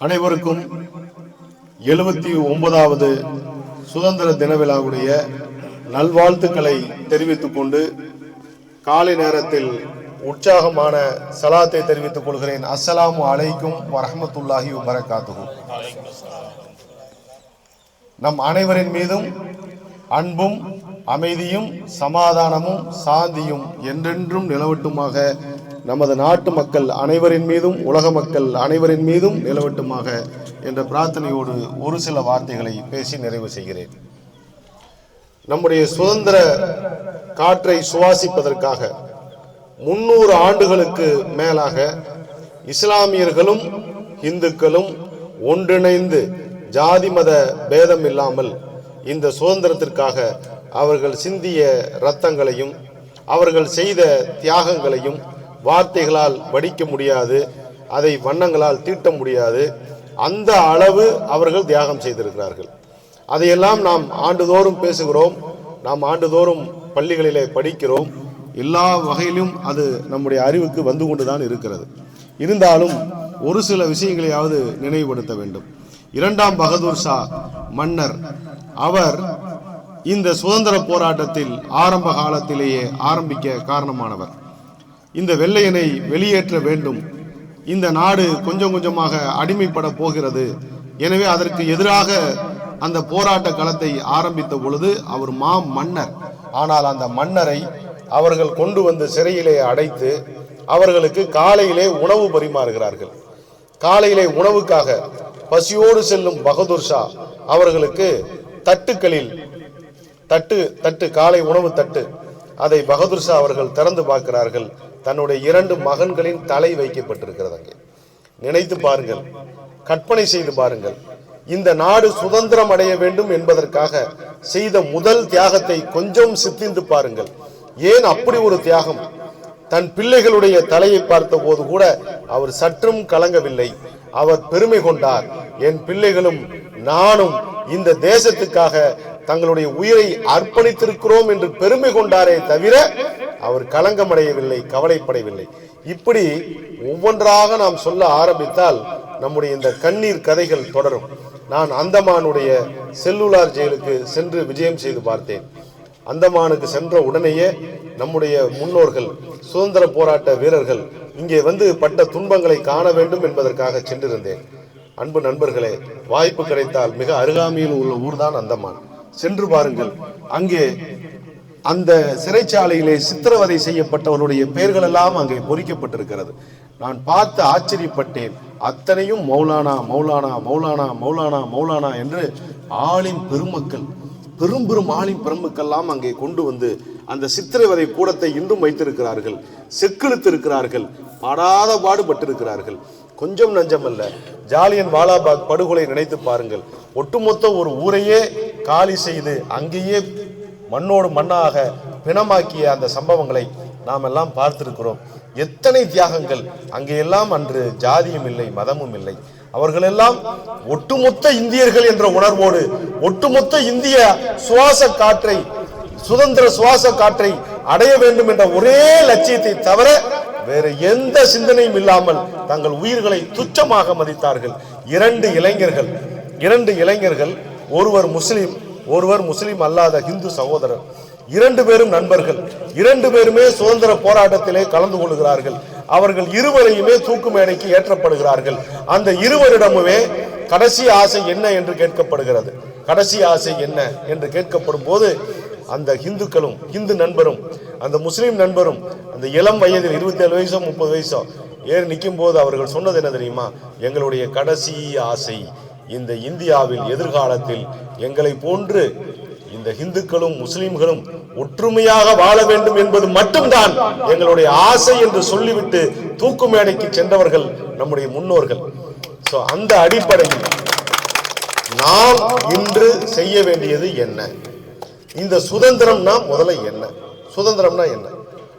அனைவருக்கும் எழுபத்தி ஒன்பதாவது சுதந்திர தின விழாவுடைய நல்வாழ்த்துக்களை தெரிவித்துக் கொண்டு காலை நேரத்தில் உற்சாகமான சலாத்தை தெரிவித்துக் கொள்கிறேன். அஸ்ஸலாமு அலைக்கும் வரஹ்மத்துல்லாஹி வபரகாத்துஹு. நம் அனைவரின் மீதும் அன்பும் அமைதியும் சமாதானமும் சாந்தியும் என்றென்றும் நிலவட்டுமாக நமது நாட்டு மக்கள் அனைவரின் மீதும் உலக மக்கள் அனைவரின் மீதும் நிலவட்டுமாக என்ற பிரார்த்தனையோடு ஒரு சில வார்த்தைகளை பேசி நிறைவு செய்கிறேன். நம்முடைய சுதந்திர காற்றை சுவாசிப்பதற்காக முன்னூறு ஆண்டுகளுக்கு மேலாக இஸ்லாமியர்களும் இந்துக்களும் ஒன்றிணைந்து ஜாதி மத பேதம் இல்லாமல் இந்த சுதந்திரத்திற்காக அவர்கள் சிந்திய இரத்தங்களையும் அவர்கள் செய்த தியாகங்களையும் வார்த்தைகளால் வடிக்க முடியாது அதை வண்ணங்களால் தீட்ட முடியாது. அந்த அளவு அவர்கள் தியாகம் செய்திருக்கிறார்கள். அதையெல்லாம் நாம் ஆண்டுதோறும் பேசுகிறோம் நாம் ஆண்டுதோறும் பள்ளிகளிலே படிக்கிறோம். எல்லா வகையிலும் அது நம்முடைய அறிவுக்கு வந்து கொண்டுதான் இருக்கிறது. இருந்தாலும் ஒரு சில விஷயங்களையாவது நினைவுபடுத்த வேண்டும். இரண்டாம் பகதூர் ஷா மன்னர் அவர் இந்த சுதந்திர போராட்டத்தில் ஆரம்ப காலத்திலேயே ஆரம்பிக்க காரணமானவர். இந்த வெள்ளையனை வெளியேற்ற வேண்டும். இந்த நாடு கொஞ்சம் கொஞ்சமாக அடிமைப்பட போகிறது. எனவே அதற்கு எதிராக அந்த போராட்ட களத்தை ஆரம்பித்த பொழுது அவர் மா மன்னர். ஆனால் அந்த மன்னரை அவர்கள் கொண்டு வந்து சிறையிலே அடைத்து அவர்களுக்கு காலையிலே உணவு பரிமாறுகிறார்கள். காலையிலே உணவுக்காக பசியோடு செல்லும் பகதூர் ஷா அவர்களுக்கு தட்டுக்களில் தட்டு தட்டு காலை உணவு தட்டு அதை பகதூர் ஷா அவர்கள் திறந்து பார்க்கிறார்கள். தன்னுடைய இரண்டு மகன்களின் தலை வைக்கப்பட்டிருக்கிறது அங்கே. நினைத்து பாருங்கள் கற்பனை செய்து பாருங்கள். இந்த நாடு சுதந்திரம் அடைய வேண்டும் என்பதற்காக செய்த முதல் தியாகத்தை கொஞ்சம் சித்திந்து பாருங்கள். ஏன் அப்படி ஒரு தியாகம்? தன் பிள்ளைகளுடைய தலையை பார்த்த போது கூட அவர் சற்றும் கலங்கவில்லை. அவர் பெருமை கொண்டார். என் பிள்ளைகளும் நானும் இந்த தேசத்துக்காக தங்களுடைய உயிரை அர்ப்பணித்திருக்கிறோம் என்று பெருமை கொண்டாரே தவிர அவர் களங்கமடையவில்லை கவலைப்படவில்லை. இப்படி ஒவ்வொன்றாக நாம் சொல்ல ஆரம்பித்தால் நம்முடைய இந்த கண்ணீர் கதைகள் தொடரும். நான் அந்தமானுடைய செல்லுலார் ஜெயிலுக்கு சென்று விஜயம் செய்து பார்த்தேன். அந்தமானுக்கு சென்ற உடனேயே நம்முடைய முன்னோர்கள் சுதந்திர போராட்ட வீரர்கள் இங்கே வந்து பட்ட துன்பங்களை காண வேண்டும் என்பதற்காக சென்றிருந்தேன். அன்பு நண்பர்களே வாய்ப்பு கிடைத்தால் மிக அருகாமையில் உள்ள ஊர்தான் அந்தமான். சென்று பாருங்கள் அங்கே அந்த சிறைச்சாலையிலே சித்திரவதை செய்யப்பட்டவனுடைய பெயர்கள் எல்லாம் அங்கே பொறிக்கப்பட்டிருக்கிறது. நான் பார்த்து ஆச்சரியப்பட்டேன். அத்தனையும் மௌலானா மௌலானா மௌலானா மௌலானா மௌலானா என்று ஆளின் பெருமக்கள் பெரும் பெரும் ஆளின் பெருமக்கெல்லாம் அங்கே கொண்டு வந்து அந்த சித்திரவதை கூடத்தை இன்றும் வைத்திருக்கிறார்கள் செக்கிழுத்திருக்கிறார்கள் பாடாத பாடுபட்டிருக்கிறார்கள். கொஞ்சம் நஞ்சமல்ல ஜாலியன் வாலாபாக் படுகொலை நினைத்து பாருங்கள். ஒட்டுமொத்த ஒரு ஊரையே காலி செய்து அங்கேயே மண்ணோடு மண்ணாக பிணமாக்கிய அந்த சம்பவங்களை நாம் எல்லாம் பார்த்திருக்கிறோம். எத்தனை தியாகங்கள்? அங்கே எல்லாம் அன்று ஜாதியும் இல்லை மதமும் இல்லை. அவர்களெல்லாம் ஒட்டுமொத்த இந்தியர்கள் என்ற உணர்வோடு ஒட்டுமொத்த இந்திய சுவாச காற்றை சுதந்திர சுவாச காற்றை அடைய வேண்டும் என்ற ஒரே லட்சியத்தை தவிர வேற எந்த சிந்தனையும் இல்லாமல் தங்கள் உயிர்களை துச்சமாக மதித்தார்கள். இரண்டு இளைஞர்கள் இரண்டு இளைஞர்கள் ஒருவர் முஸ்லீம் ஒருவர் முஸ்லீம் அல்லாத ஹிந்து சகோதரர். இரண்டு பேரும் நண்பர்கள். இரண்டு பேருமே சுதந்திர போராட்டத்திலே கலந்து கொள்கிறார்கள். அவர்கள் இருவரையுமே தூக்கு மேடைக்கு ஏற்றப்படுகிறார்கள். அந்த இருவரிடமுமே கடைசி ஆசை என்ன என்று கேட்கப்படுகிறது. கடைசி ஆசை என்ன என்று கேட்கப்படும் போது அந்த இந்துக்களும் இந்து நண்பரும் அந்த முஸ்லீம் நண்பரும் அந்த இளம் வயதில் இருபத்தி ஏழு வயசோ முப்பது வயசோ ஏறி நிற்கும் போது அவர்கள் சொன்னது என்ன தெரியுமா? எங்களுடைய கடைசி ஆசை இந்த இந்தியாவில் எதிர்காலத்தில் எங்களை போன்று இந்த இந்துக்களும் முஸ்லிம்களும் ஒற்றுமையாக வாழ வேண்டும் என்பது மட்டும்தான் எங்களுடைய ஆசை என்று சொல்லிவிட்டு தூக்கு மேடைக்கு சென்றவர்கள் நம்முடைய முன்னோர்கள். ஸோ அந்த அடிப்படையில் நாம் இன்று செய்ய வேண்டியது என்ன? இந்த சுதந்திரம்னா முதல்ல என்ன? சுதந்திரம்னா என்ன?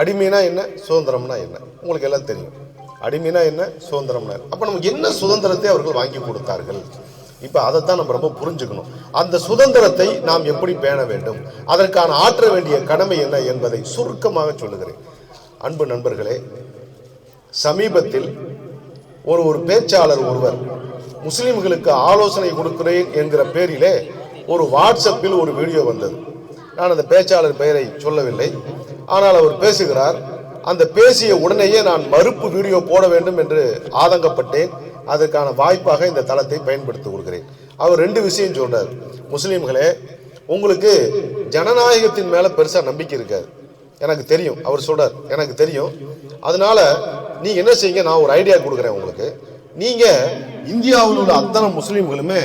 அடிமைனா என்ன? சுதந்திரம்னா என்ன? உங்களுக்கு எல்லாம் தெரியும். அடிமைனா என்ன? சுதந்திரம்னா அப்போ நமக்கு என்ன சுதந்திரத்தை அவர்கள் வாங்கி கொடுத்தார்கள்? இப்ப அதைத்தான் நம்ம ரொம்ப புரிஞ்சுக்கணும். அந்த சுதந்திரத்தை நாம் எப்படி பேண வேண்டும்? அதற்கான ஆற்ற வேண்டிய கடமை என்ன என்பதை சுருக்கமாக சொல்லுகிறேன். அன்பு நண்பர்களே சமீபத்தில் ஒரு ஒரு பேச்சாளர் ஒருவர் முஸ்லிம்களுக்கு ஆலோசனை கொடுக்கிறேன் என்கிற பேரிலே ஒரு வாட்ஸ்அப்பில் ஒரு வீடியோ வந்தது. நான் அந்த பேச்சாளர் பெயரை சொல்லவில்லை. ஆனால் அவர் பேசுகிறார் அந்த பேசிய உடனேயே நான் மறுப்பு வீடியோ போட வேண்டும் என்று ஆதங்கப்பட்டேன். அதற்கான வாய்ப்பாக இந்த தளத்தை பயன்படுத்திக் கொடுக்கிறேன் அவர் ரெண்டு விஷயம் சொல்கிறார் முஸ்லீம்களே உங்களுக்கு ஜனநாயகத்தின் மேலே பெருசாக நம்பிக்கை இருக்காது. எனக்கு தெரியும். அவர் சொல்கிறார் எனக்கு தெரியும். அதனால் நீங்கள் என்ன செய்யுங்க? நான் ஒரு ஐடியா கொடுக்குறேன் உங்களுக்கு. நீங்கள் இந்தியாவில் உள்ள அத்தனை முஸ்லீம்களுமே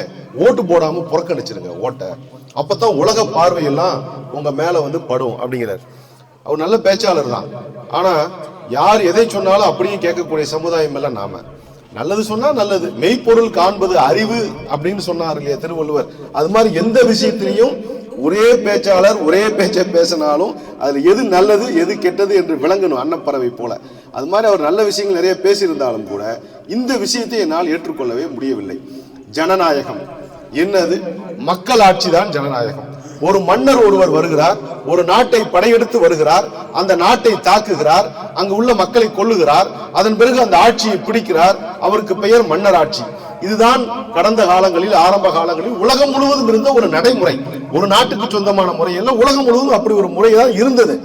ஓட்டு போடாமல் புறக்கணிச்சிருங்க ஓட்டை. அப்பதான் உலக பார்வையெல்லாம் உங்கள் மேலே வந்து படும் அப்படிங்கிறார். அவர் நல்ல பேச்சாளர் தான். ஆனால் யார் எதை சொன்னாலும் அப்படியே கேட்கக்கூடிய சமுதாயம் எல்லாம் நாம. நல்லது சொன்னா நல்லது. மெய்ப்பொருள் காண்பது அறிவு அப்படின்னு சொன்னார் இல்லையா திருவள்ளுவர். அது மாதிரி எந்த விஷயத்திலையும் ஒரே பேச்சாளர் ஒரே பேச்சை பேசினாலும் அதில் எது நல்லது எது கெட்டது என்று விளங்கணும் அன்னப்பறவை போல. அது மாதிரி அவர் நல்ல விஷயங்கள் நிறைய பேசியிருந்தாலும் கூட இந்த விஷயத்தை என்னால் ஏற்றுக்கொள்ளவே முடியவில்லை. ஜனநாயகம். என்னது? மக்கள் ஆட்சி தான் ஜனநாயகம். ஒரு மன்னர் ஒருவர் வருகிறார் ஒரு நாட்டை படையெடுத்து வருகிறார் அந்த நாட்டை தாக்குகிறார் அங்கு உள்ள மக்களை கொள்ளுகிறார் அதன் பிறகு அந்த ஆட்சியை பிடிக்கிறார் அவருக்கு பெயர் மன்னர் ஆட்சி. இதுதான் கடந்த காலங்களில் ஆரம்ப காலங்களில் உலகம் முழுவதும் இருந்த ஒரு நடைமுறை. ஒரு நாட்டுக்கு சொந்தமான முறை எல்லாம் உலகம் முழுவதும் அப்படி ஒரு முறை தான் இருந்தது.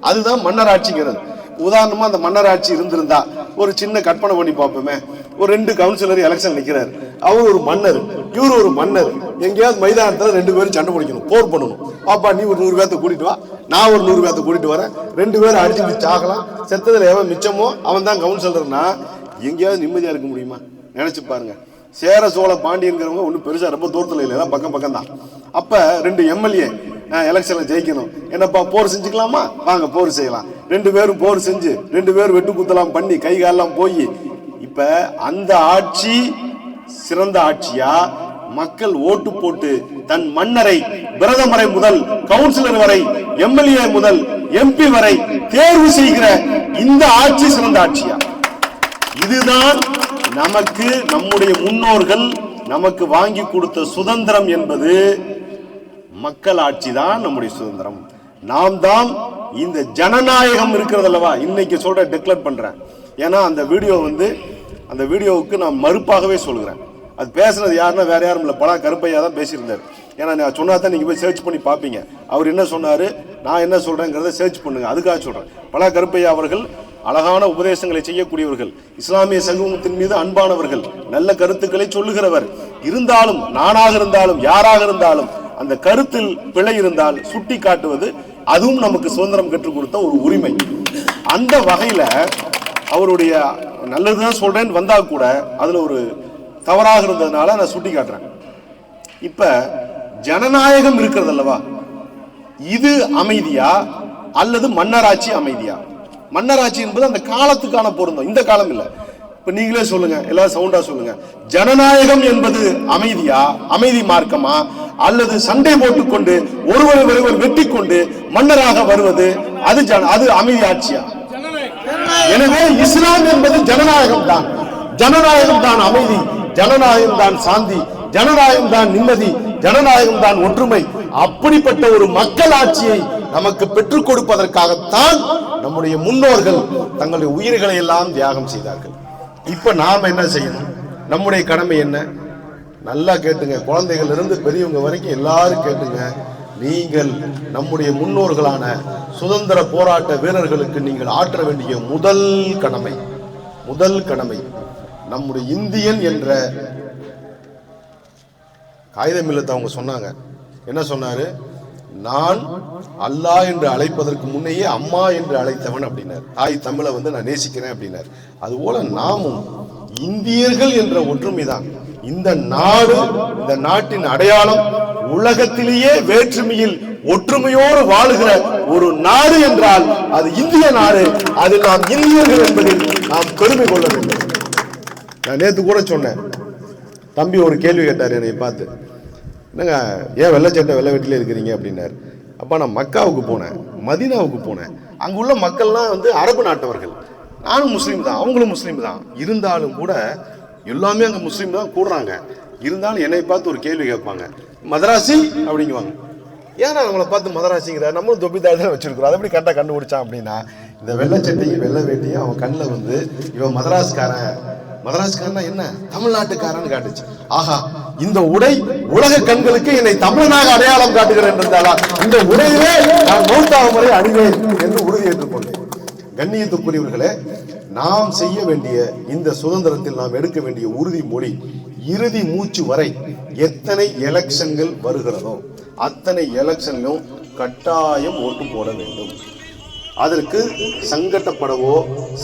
அதுதான் மன்னர் ஆட்சிங்கிறது. உதாரணமா அந்த மன்னர் ஆட்சி இருந்திருந்தா ஒரு சின்ன கற்பனை பண்ணி பார்ப்போமே. ஒரு ரெண்டு கவுன்சிலர் எலெக்ஷன் நிற்கிறார் அவர் ஒரு மன்னர். இவர் ஒரு மன்னர். எங்கேயாவது மைதானத்தில் ரெண்டு பேரும் சண்டை பிடிக்கணும். போர் பண்ணணும். பாப்பா நீ ஒரு நூறு பேர்த்த கூட்டிட்டு வா. நான் ஒரு நூறு பேர்த்த கூட்டிட்டு வரேன். ரெண்டு பேரும் அடிச்சு சாகலாம் செத்ததில் எவன் மிச்சமோ அவன் தான் கவுன்சிலர்னா எங்கேயாவது நிம்மதியாக இருக்க முடியுமா? நினச்சி பாருங்க. சேர சோழ பாண்டியங்கிறவங்க ஒன்றும் பெருசாக ரொம்ப தூரத்தில் இல்லை எல்லாம் பக்கம் பக்கம் தான் அப்போ ரெண்டு எம்எல்ஏ எலெக்ஷனில் ஜெயிக்கணும். என்னப்பா போர் செஞ்சுக்கலாமா? வாங்க போர் செய்யலாம். ரெண்டு பேரும் போர் செஞ்சு ரெண்டு பேரும் வெட்டு குத்தலாம் பண்ணி கை காலெல்லாம் போய் இப்ப அந்த ஆட்சி சிறந்த ஆட்சியா? மக்கள் ஓட்டு போட்டு தன் மன்னரை பிரதமரை முதல் கவுன்சிலர் வரை எம்எல்ஏ முதல் எம்பி வரை தேர்வு செய்கிற இந்த ஆட்சி சிறந்த ஆட்சியா? இதுதான் நமக்கு நம்முடைய முன்னோர்கள் நமக்கு வாங்கி கொடுத்த சுதந்திரம் என்பது மக்கள் ஆட்சி தான் நம்முடைய சுதந்திரம். நாம் தான் இந்த ஜனநாயகம் இருக்கிறது அல்லவா இன்னைக்கு சொல்ற டிக்ளேர் பண்றேன். ஏன்னா அந்த வீடியோ வந்து அந்த வீடியோவுக்கு நான் மறுப்பாகவே சொல்கிறேன். அது பேசுனது யாருன்னா வேற யாரும் இல்லை. பலா கருப்பையா தான் பேசியிருந்தார். ஏன்னா நான் சொன்னா தான் நீங்க போய் சர்ச் பண்ணி பார்ப்பீங்க அவர் என்ன சொன்னாரு? நான் என்ன சொல்றேங்கிறத சர்ச் பண்ணுங்க. அதுக்காக சொல்றேன். பலா கருப்பையா அவர்கள் அழகான உபதேசங்களை செய்யக்கூடியவர்கள். இஸ்லாமிய சமூகத்தின் மீது அன்பானவர்கள். நல்ல கருத்துக்களை சொல்லுகிறவர். இருந்தாலும் நானாக இருந்தாலும் யாராக இருந்தாலும் அந்த கருத்தில் பிழை இருந்தால் சுட்டி காட்டுவது அதுவும் நமக்கு சுதந்திரம் கற்றுக் கொடுத்த ஒரு உரிமை. அந்த வகையில் அவருடைய நல்லதுதான் சொல்றேன்னு வந்தால் கூட அதில் ஒரு தவறாக இருந்ததுனால நான் சுட்டி காட்டுறேன். இப்போ ஜனநாயகம் இருக்கிறது அல்லவா? இது அமைதியா அல்லது மன்னராட்சி அமைதியா? மன்னராட்சி என்பது அந்த காலத்துக்கான பொருந்தம். இந்த காலம் இல்லை. இப்ப நீங்களே சொல்லுங்க எல்லாரும் சவுண்டா சொல்லுங்க. ஜனநாயகம் என்பது அமைதியா அமைதி மார்க்கமா? அல்லது சண்டை போட்டுக்கொண்டு ஒருவர் ஒருவர் வெட்டி கொண்டு மன்னராக வருவது அது அது அமைதி ஆட்சியா? எனவே இஸ்லாம் என்பது ஜனநாயகம் தான். ஜனநாயகம் தான் அமைதி ஜனநாயகம் தான் சாந்தி ஜனநாயகம் தான் நிம்மதி ஜனநாயகம் தான் ஒற்றுமை. அப்படிப்பட்ட ஒரு மக்கள் ஆட்சியை நமக்கு பெற்றுக் கொடுப்பதற்காகத்தான் நம்முடைய முன்னோர்கள் தங்களுடைய உயிர்களை எல்லாம் தியாகம் செய்தார்கள். இப்போ நாம் என்ன செய்யணும்? நம்முடைய கடமை என்ன? நல்லா கேட்டுங்க. குழந்தைகள் இருந்து பெரியவங்க வரைக்கும் எல்லாரும் கேட்டுங்க. நீங்கள் நம்முடைய முன்னோர்களான சுதந்திர போராட்ட வீரர்களுக்கு நீங்கள் ஆற்ற வேண்டிய முதல் கடமை முதல் கடமை நம்முடைய இந்தியன் என்ற காகிதம் இல்லத்தை அவங்க சொன்னாங்க. என்ன சொன்னாரு? நான் அல்லாஹ் என்று அழைப்பதற்கு முன்னையே அம்மா என்று அழைத்தவன் அப்படின்னார். தாய் தமிழை வந்து நான் நேசிக்கிறேன் அப்படின்னார். அதுபோல நாமும் இந்தியர்கள் என்ற ஒற்றுமைதான். இந்த நாடு இந்த நாட்டின் அடையாளம் உலகத்திலேயே வேற்றுமையில் ஒற்றுமையோடு வாழுகிற ஒரு நாடு என்றால் அது இந்திய நாடு. அதில் நாம் இந்தியர்கள் என்பதில் நாம் பெருமை கொள்ள வேண்டும் நான் நேற்று கூட சொன்னேன். தம்பி ஒரு கேள்வி கேட்டார் என்னை பார்த்து. என்னங்க ஏன் வெள்ளை சட்டை வெள்ளை வீட்டிலே இருக்கிறீங்க அப்படின்னாரு. அப்போ நான் மக்காவுக்கு போனேன் மதீனாவுக்கு போனேன். அங்கே உள்ள மக்கள்லாம் வந்து அரபு நாட்டவர்கள். நானும் முஸ்லீம் தான் அவங்களும் முஸ்லீம் தான். இருந்தாலும் கூட எல்லாமே அங்கே முஸ்லீம் தான் கூடுறாங்க. இருந்தாலும் என்னை பார்த்து ஒரு கேள்வி கேட்பாங்க மதராசி? அப்படிங்குவாங்க. ஏன்னா அவங்கள பார்த்து மதராசிங்கிற? நம்மளும் தொப்பி தான் வச்சிருக்கிறோம். அதை எப்படி கரெக்டாக கண்டுபிடிச்சான் அப்படின்னா இந்த வெள்ளை சட்டையும் வெள்ளை வேட்டியும் அவன் கண்ணில் வந்து இவன் மதராஸ்காரன் மதராஸ்காரனா என்ன? தமிழ்நாட்டுக்காரன்னு காட்டுச்சு. ஆஹா இந்த உடை உலக கண்களுக்கு என்னை தமிழனாக அடையாளம் காட்டுகிறேன் என்றாலா இந்த உடையிலே நான் மௌத்தாக முறை அணிவேன் என்று உறுதி ஏற்றுக்கொண்டேன் கண்ணியத்துக்குரியவர்களே நாம் செய்ய வேண்டிய இந்த சுதந்திரத்தில் நாம் எடுக்க வேண்டிய உறுதிமொழி இறுதி மூச்சு வரை எத்தனை எலெக்ஷன்கள் வருகிறதோ அத்தனை எலெக்ஷன்களும் கட்டாயம் ஓட்டு போட வேண்டும். அதற்கு சங்கட்டப்படவோ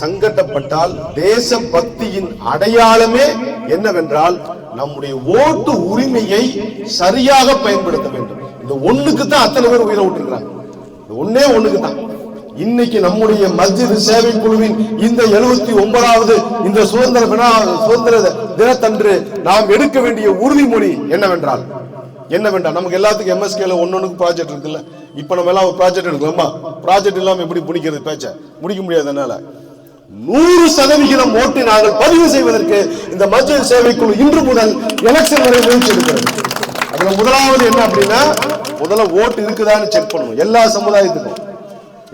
சங்கட்டப்பட்டால் தேச பக்தியின் அடையாளமே என்னவென்றால் நம்முடைய ஓட்டு உரிமையை சரியாக பயன்படுத்த வேண்டும். இந்த ஒண்ணுக்கு தான் அத்தனை பேர் உயிரை விட்டுருக்காங்க ஒன்னே ஒண்ணுக்கு தான் இன்னைக்கு நம்முடைய மஸ்ஜித் சேவை குழுவின் இந்த எழுபத்தி ஒன்பதாவது இந்த சுதந்திர வினா- சுதந்திர தினத்தன்று நாம் எடுக்க வேண்டிய உறுதிமொழி என்னவென்றால் என்னவென்றால் நமக்கு எல்லாத்துக்கும் எம்எஸ்கேல ஒன்னொன்னுக்கு ப்ராஜெக்ட் இருக்குல்ல. இப்போ நம்ம எல்லாம் ஒரு ப்ராஜெக்ட் எடுக்கலாமா ப்ராஜெக்ட் இல்லாமல் எப்படி பிடிக்கிறது பேச்ச? முடிக்க முடியாது நூறு சதவிகிதம் ஓட்டு நாங்கள் பதிவு செய்வதற்கு இந்த மஸ்ஜித் சேவைக்குழு இன்று முதல் எலெக்ஷன் வரை முயற்சி எடுக்கிறது. அதுல முதலாவது என்ன அப்படின்னா முதல்ல ஓட்டு இருக்குதான்னு செக் பண்ணணும். எல்லா சமுதாயத்துக்கும்.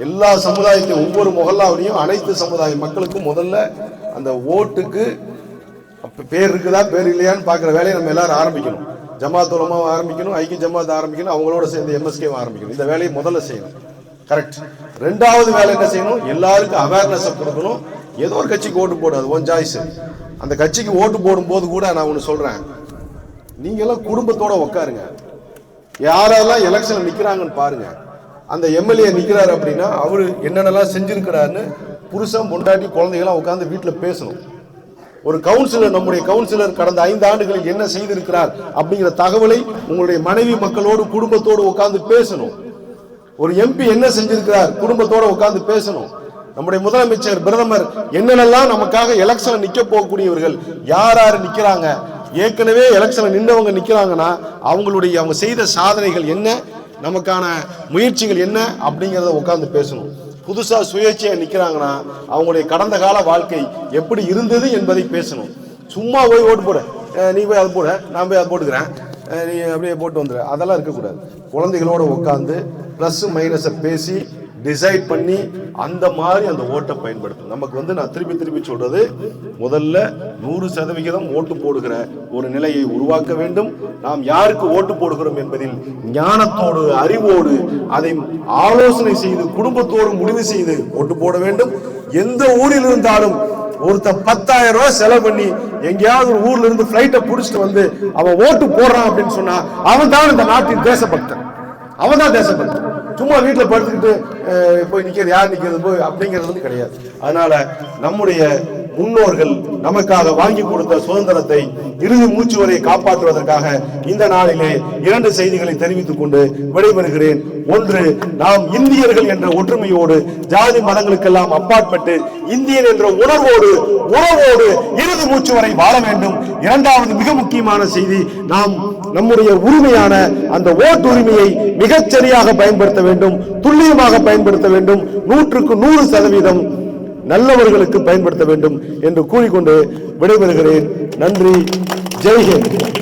எல்லா சமுதாயத்தையும் ஒவ்வொரு முகல்லாவிலையும் அனைத்து சமுதாய மக்களுக்கும் முதல்ல அந்த ஓட்டுக்கு பேர் இருக்குதா பேர் இல்லையான்னு பார்க்குற வேலையை நம்ம எல்லாரும் ஆரம்பிக்கணும். ஜமாத் உலமாவை ஆரம்பிக்கணும் ஐக்கிய ஜமாத் ஆரம்பிக்கணும் அவங்களோட சேர்ந்து எம்எஸ்கேவும் ஆரம்பிக்கணும். இந்த வேலையை முதல்ல செய்யணும். கரெக்ட் ரெண்டாவது வேலை என்ன செய்யணும்? எல்லாருக்கும் அவேர்னஸை கொடுக்கணும். ஏதோ ஒரு கட்சிக்கு ஓட்டு போடாது ஒன் சாய்ஸ் அந்த கட்சிக்கு ஓட்டு போடும்போது கூட நான் ஒன்று சொல்கிறேன் நீங்கள்லாம் குடும்பத்தோட உட்காருங்க யாரெல்லாம் எலெக்ஷனில் நிற்கிறாங்கன்னு பாருங்க. அந்த எம்எல்ஏ நிற்கிறாரு அப்படின்னா அவர் என்னென்னலாம் செஞ்சுருக்கிறாருன்னு புருஷன் பொண்டாட்டி குழந்தைகளாம் உட்காந்து வீட்டில் பேசணும். ஒரு கவுன்சிலர் நம்முடைய கவுன்சிலர் கடந்த ஐந்து ஆண்டுகளில் என்ன செய்திருக்கிறார் அப்படிங்கிற தகவலை உங்களுடைய மனைவி மக்களோடு குடும்பத்தோடு உட்கார்ந்து பேசணும். ஒரு எம்பி என்ன செஞ்சிருக்கிறார்? குடும்பத்தோடு உட்கார்ந்து பேசணும். நம்முடைய முதலமைச்சர் பிரதமர் என்னென்னலாம் நமக்காக எலெக்ஷன் நிக்க போகக்கூடியவர்கள் யார் யார் நிக்கிறாங்க? ஏற்கனவே எலெக்ஷன் நின்றவங்க நிக்கிறாங்கன்னா அவங்களுடைய அவங்க செய்த சாதனைகள் என்ன? நமக்கான முயற்சிகள் என்ன? அப்படிங்கிறத உட்கார்ந்து பேசணும். புதுசாக சுயேட்சையாக நிற்கிறாங்கன்னா அவங்களுடைய கடந்த கால வாழ்க்கை எப்படி இருந்தது என்பதை பேசணும். சும்மா போய் ஓட்டு போட. நீ போய் அதை போட. நான் போய் அதை போட்டுக்கிறேன். நீ அப்படியே போட்டு வந்துடு அதெல்லாம் இருக்கக்கூடாது. குழந்தைகளோட உட்காந்து ப்ளஸ் மைனஸை பேசி டிசைட் பண்ணி அந்த மாதிரி அந்த ஓட்டை பயன்படுத்தும். நமக்கு வந்து நான் திருப்பி திருப்பி சொல்றது முதல்ல நூறு சதவிகிதம் ஓட்டு போடுகிற ஒரு நிலையை உருவாக்க வேண்டும். நாம் யாருக்கு ஓட்டு போடுகிறோம் என்பதில் ஞானத்தோடு அறிவோடு அதை ஆலோசனை செய்து குடும்பத்தோடு முடிவு செய்து ஓட்டு போட வேண்டும். எந்த ஊரில் இருந்தாலும் ஒருத்தன் பத்தாயிரம் ரூபாய் செலவு பண்ணி எங்கேயாவது ஒரு ஊர்ல இருந்து பிளைட்டை புடிச்சிட்டு வந்து அவன் ஓட்டு போடுறான் அப்படின்னு சொன்னா அவன் தான் இந்த நாட்டின் தேசபக்தன். அவன் தான் தேசபக்தன். சும்மா வீட்டில் படுத்துக்கிட்டு போய் நிற்கிறது யார் நிற்கிறது போய் அப்படிங்கிறது வந்து கிடையாது. அதனால் நம்முடைய முன்னோர்கள் நமக்காக வாங்கி கொடுத்த சுதந்திரத்தை இறுதி மூச்சு வரை காப்பாற்றுவதற்காக இந்த நாளிலே இரண்டு செய்திகளை தெரிவித்துக் கொண்டு விடைபெறுகிறேன். ஒன்று நாம் இந்தியர்கள் என்ற ஒற்றுமையோடு ஜாதி மதங்களுக்கெல்லாம் அப்பாற்பட்டு இந்தியன் என்ற உணர்வோடு உறவோடு இறுதி மூச்சு வரை வாழ வேண்டும். இரண்டாவது மிக முக்கியமான செய்தி நாம் நம்முடைய உரிமையான அந்த ஓட்டு உரிமையை சரியாக பயன்படுத்த வேண்டும் துல்லியமாக பயன்படுத்த வேண்டும். நூற்றுக்கு நூறு சதவீதம் நல்லவர்களுக்கு பயன்படுத்த வேண்டும் என்று கூறிக்கொண்டு விடைபெறுகிறேன். நன்றி. ஜெய்ஹிந்த்.